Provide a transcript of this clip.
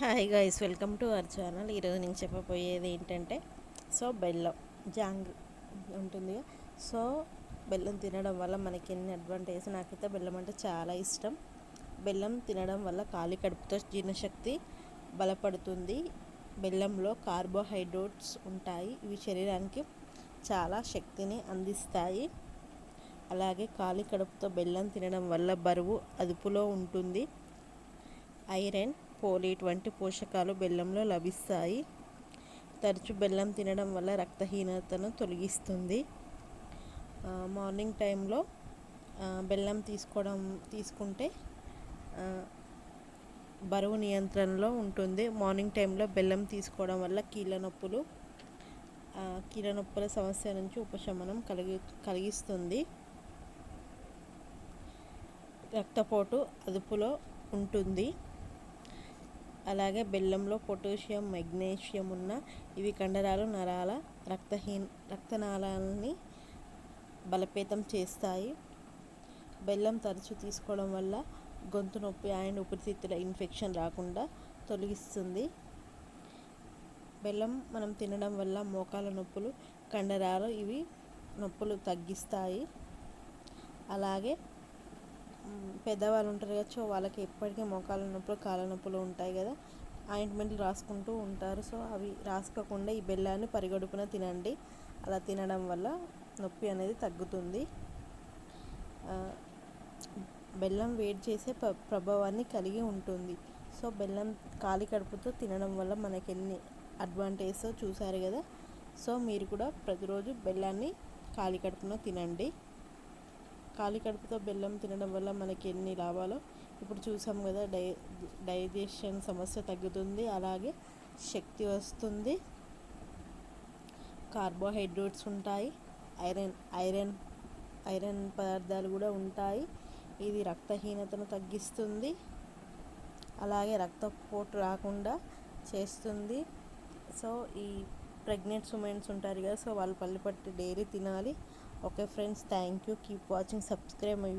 Hi guys welcome to our channel. ఈరోజు నేను చెప్పబోయేది ఏంటంటే సో బెల్లం జాంగ్ ఉంటుంది సో బెల్లం తినడం వల్ల మనకి ఎన్ని అడ్వాంటేజ్ నాకైతే బెల్లం అంటే చాలా ఇష్టం. బెల్లం తినడం వల్ల ఖాళీ కడుపుతో జీర్ణశక్తి బలపడుతుంది. బెల్లంలో కార్బోహైడ్రేట్స్ ఉంటాయి. ఇవి శరీరానికి చాలా శక్తిని అందిస్తాయి. అలాగే ఖాళీ కడుపుతో బెల్లం తినడం వల్ల బరువు అదుపులో ఉంటుంది. ఐరన్ పోలేట్ వంటి పోషకాలు బెల్లంలో లభిస్తాయి. తరచు బెల్లం తినడం వల్ల రక్తహీనతను తొలగిస్తుంది. మార్నింగ్ టైంలో బెల్లం తీసుకోవడం తీసుకుంటే బరువు నియంత్రణలో ఉంటుంది. మార్నింగ్ టైంలో బెల్లం తీసుకోవడం వల్ల కీళ్ళ నొప్పులు కీళ్ళ నొప్పుల సమస్య నుంచి ఉపశమనం కలిగి కలిగిస్తుంది. రక్తపోటు అదుపులో ఉంటుంది. అలాగే బెల్లంలో పొటాషియం మెగ్నీషియం ఉన్న ఇవి కండరాలు నరాల రక్తహీన రక్తనాళాలని బలపేతం చేస్తాయి. బెల్లం తరచు తీసుకోవడం వల్ల గొంతు నొప్పి అండ్ ఊపిరితిత్తుల ఇన్ఫెక్షన్ రాకుండా తొలగిస్తుంది. బెల్లం మనం తినడం వల్ల మోకాల నొప్పులు కండరాలు ఇవి నొప్పులు తగ్గిస్తాయి. అలాగే పెద్దవాళ్ళు ఉంటారు కదా సో వాళ్ళకి ఎప్పటికీ మోకాల నొప్పులు కాళ్ళ నొప్పులు ఉంటాయి కదా. ఆయింట్మెంట్లు రాసుకుంటూ ఉంటారు. సో అవి రాసుకోకుండా ఈ బెల్లాన్ని పరిగడుపున తినండి. అలా తినడం వల్ల నొప్పి అనేది తగ్గుతుంది. బెల్లం వేడి చేసే ప్ర ప్రభావాన్ని కలిగి ఉంటుంది. సో బెల్లం ఖాళీ కడుపుతో తినడం వల్ల మనకి ఎన్ని అడ్వాంటేజెస్ చూసారు కదా. సో మీరు కూడా ప్రతిరోజు బెల్లాన్ని ఖాళీ కడుపున తినండి. ఖాళీ కడుపుతో బెల్లం తినడం వల్ల మనకి ఎన్ని లాభాలు ఇప్పుడు చూసాం కదా డై డైజెషన్ సమస్య తగ్గుతుంది అలాగే శక్తి వస్తుంది. కార్బోహైడ్రేట్స్ ఉంటాయి ఐరన్ ఐరన్ ఐరన్ పదార్థాలు కూడా ఉంటాయి. ఇది రక్తహీనతను తగ్గిస్తుంది అలాగే రక్తపోటు రాకుండా చేస్తుంది. సో ఈ ప్రెగ్నెంట్ ఉమెన్స్ ఉంటారు కదా సో వాళ్ళు పల్లి పట్టి డైరీ తినాలి. Okay friends thank you keep watching subscribe my